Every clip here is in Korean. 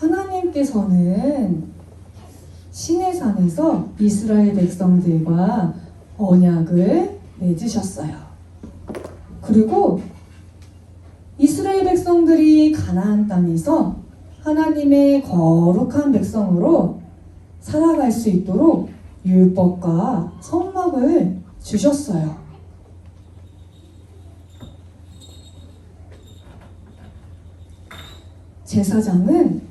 하나님께서는 시내산에서 이스라엘 백성들과 언약을 맺으셨어요. 그리고 이스라엘 백성들이 가나안 땅에서 하나님의 거룩한 백성으로 살아갈 수 있도록 율법과 성막을 주셨어요. 제사장은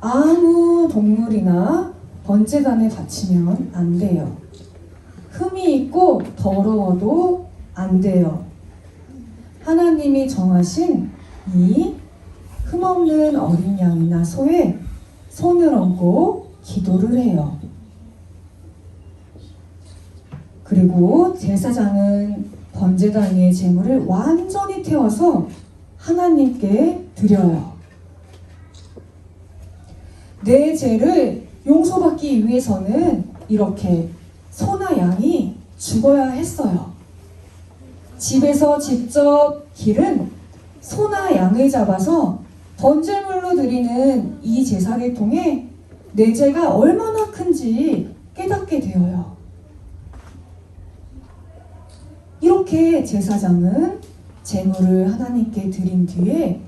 아무 동물이나 번제단에 바치면 안 돼요. 흠이 있고 더러워도 안 돼요. 하나님이 정하신 이 흠없는 어린 양이나 소에 손을 얹고 기도를 해요. 그리고 제사장은 번제단 위의 제물을 완전히 태워서 하나님께 드려요. 내 죄를 용서받기 위해서는 이렇게 소나 양이 죽어야 했어요. 집에서 직접 기른 소나 양을 잡아서 번제물로 드리는 이 제사를 통해 내 죄가 얼마나 큰지 깨닫게 되어요. 이렇게 제사장은 제물을 하나님께 드린 뒤에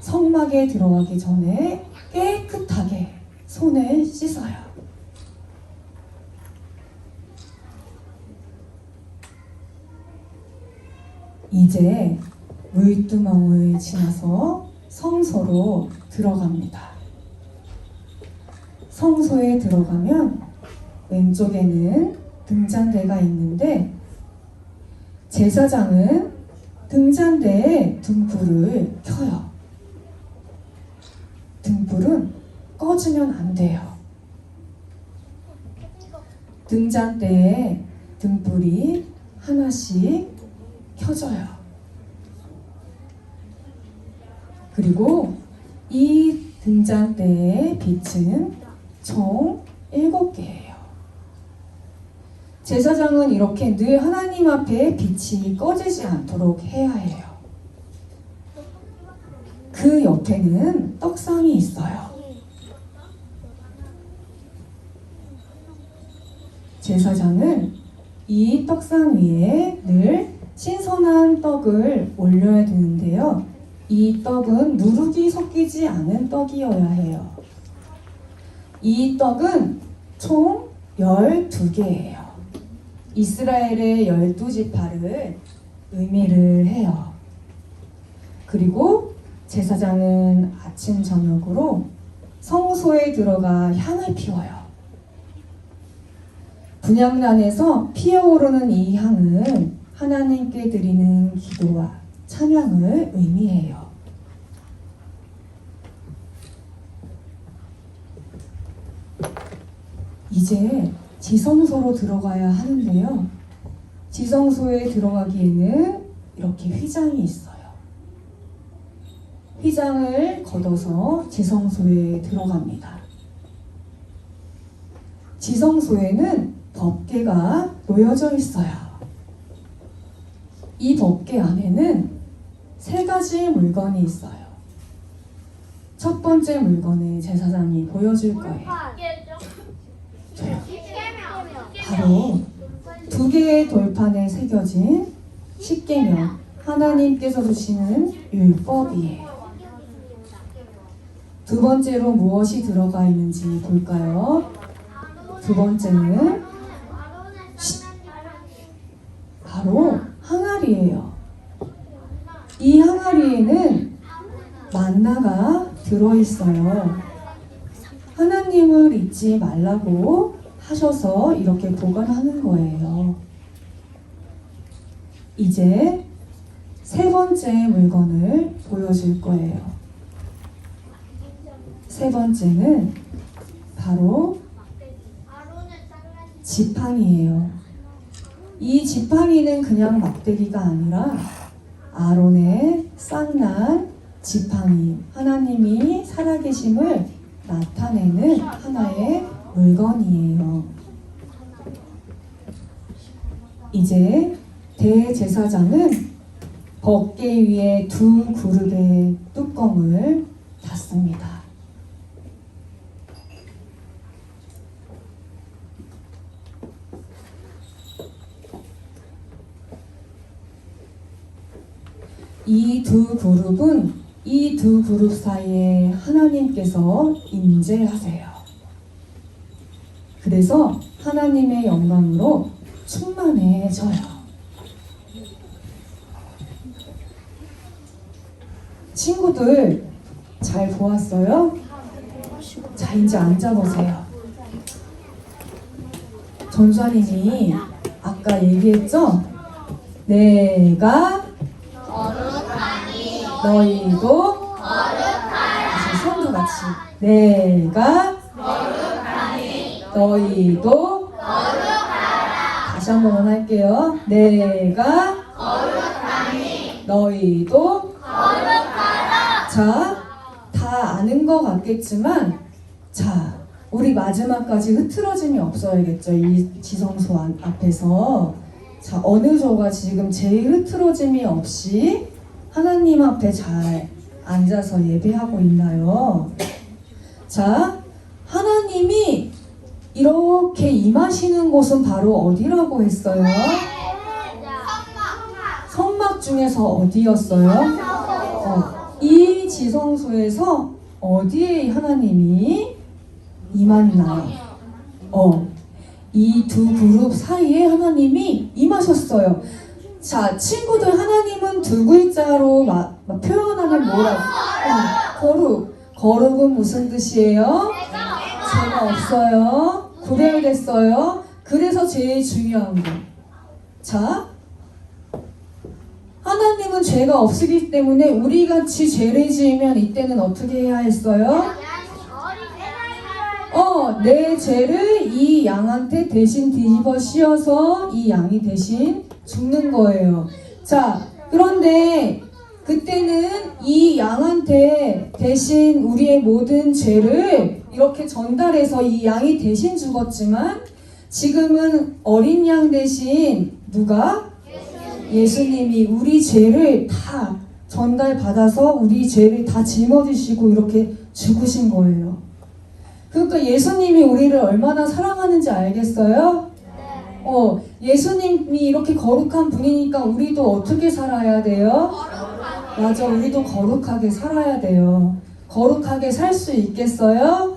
성막에 들어가기 전에 깨끗하게 손을 씻어요. 이제 물두멍을 지나서 성소로 들어갑니다. 성소에 들어가면 왼쪽에는 등잔대가 있는데 제사장은 등잔대에 등불을 켜요. 등불은 꺼주면 안 돼요. 등잔대에 등불이 하나씩 켜져요. 그리고 이 등잔대의 빛은 총 7개예요. 제사장은 이렇게 늘 하나님 앞에 빛이 꺼지지 않도록 해야 해요. 그 옆에는 떡상이 있어요. 제사장은 이 떡상 위에 늘 신선한 떡을 올려야 되는데요. 이 떡은 누룩이 섞이지 않은 떡이어야 해요. 이 떡은 총 12개예요. 이스라엘의 12지파를 의미를 해요. 그리고 제사장은 아침 저녁으로 성소에 들어가 향을 피워요. 분향단에서 피어오르는 이 향은 하나님께 드리는 기도와 찬양을 의미해요. 이제 지성소로 들어가야 하는데요. 지성소에 들어가기에는 이렇게 휘장이 있어요. 휘장을 걷어서 지성소에 들어갑니다. 지성소에는 법궤가 놓여져 있어요. 이 법궤 안에는 세 가지 물건이 있어요. 첫 번째 물건을 제사장이 보여줄 거예요. 바로 두 개의 돌판에 새겨진 십계명 하나님께서 주시는 율법이에요. 두 번째로 무엇이 들어가 있는지 볼까요? 두 번째는 바로 항아리예요. 이 항아리에는 만나가 들어있어요. 하나님을 잊지 말라고 하셔서 이렇게 보관하는 거예요. 이제 세 번째 물건을 보여줄 거예요. 세 번째는 바로 지팡이예요. 이 지팡이는 그냥 막대기가 아니라 아론의 쌍난 지팡이, 하나님이 살아계심을 나타내는 하나의 물건이에요. 이제 대제사장은 법계 위에 두 그릇의 뚜껑을 닫습니다. 두 그룹은 이 두 그룹 사이에 하나님께서 임재하세요. 그래서 하나님의 영광으로 충만해져요. 친구들 잘 보았어요? 자, 이제 앉아보세요. 전사님이 아까 얘기했죠? 내가 너희도 다시 손도 같이 내가 너희도 다시 한번 할게요. 내가 너희도 자, 다 아는 것 같겠지만, 자, 우리 마지막까지 흐트러짐이 없어야겠죠. 이 지성소 안- 앞에서. 자, 어느 조가 지금 제일 흐트러짐이 없이 하나님 앞에 잘 앉아서 예배하고 있나요? 자, 하나님이 이렇게 임하시는 곳은 바로 어디라고 했어요? 성막 중에서 어디였어요? 어, 이 지성소에서 어디에 하나님이 임하나요? 어, 이 두 그룹 사이에 하나님이 임하셨어요. 자, 친구들 하나님은 두 글자로 마- 마- 표현하면 뭐라고? 어, 거룩. 거룩은 무슨 뜻이에요? 죄가 없어요. 구별됐어요. 그래서 제일 중요한 거. 자, 하나님은 죄가 없으기 때문에 우리 같이 죄를 지으면 이때는 어떻게 해야 했어요? 어, 내 죄를 이 양한테 대신 뒤집어 씌워서 이 양이 대신 죽는 거예요. 자, 그런데 그때는 이 양한테 대신 우리의 모든 죄를 이렇게 전달해서 이 양이 대신 죽었지만 지금은 어린 양 대신 누가? 예수님이 우리 죄를 다 전달받아서 우리 죄를 다 짊어지시고 이렇게 죽으신 거예요. 그러니까 예수님이 우리를 얼마나 사랑하는지 알겠어요? 어, 예수님이 이렇게 거룩한 분이니까 우리도 어떻게 살아야 돼요? 맞아, 우리도 거룩하게 살아야 돼요. 거룩하게 살 수 있겠어요?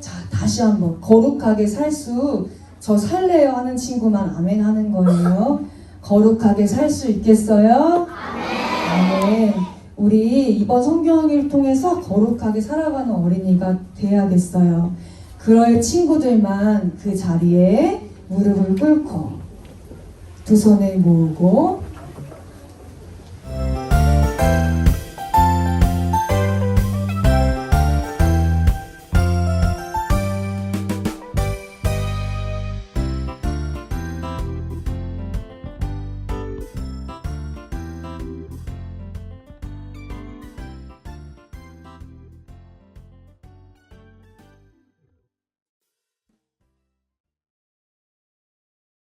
자, 다시 한번. 거룩하게 살 수, 저 살래요 하는 친구만 아멘 하는 거예요. 거룩하게 살 수 있겠어요? 아멘. 우리 이번 성경을 통해서 거룩하게 살아가는 어린이가 돼야겠어요. 그럴 친구들만 그 자리에 무릎을 꿇고 두 손을 모으고